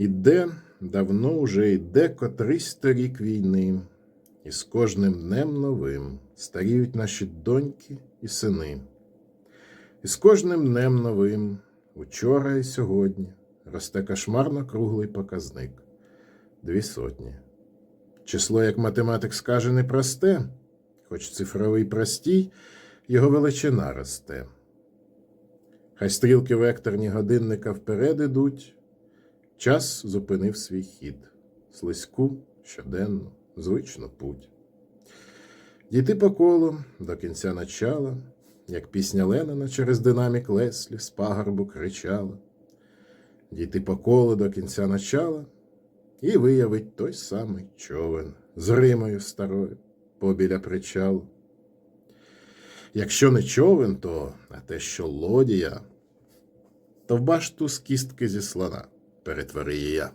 Іде, давно уже йде котрийсь рік війни, і з кожним днем новим старіють наші доньки і сини. І з кожним днем новим, учора і сьогодні, росте кошмарно круглий показник дві сотні. Число, як математик скаже, не просте, хоч цифровий простій, його величина росте. Хай стрілки векторні годинника вперед ідуть, час зупинив свій хід, слизьку, щоденну, звичну путь. Дійти по колу до кінця начала, як пісня Ленина через динамік Леслі з пагорбу кричала. Дійти по колу до кінця начала і виявить той самий човен з Римою старою побіля причалу. Якщо не човен, то а те, що лодія, то в башту з кістки зі слона перетвори я.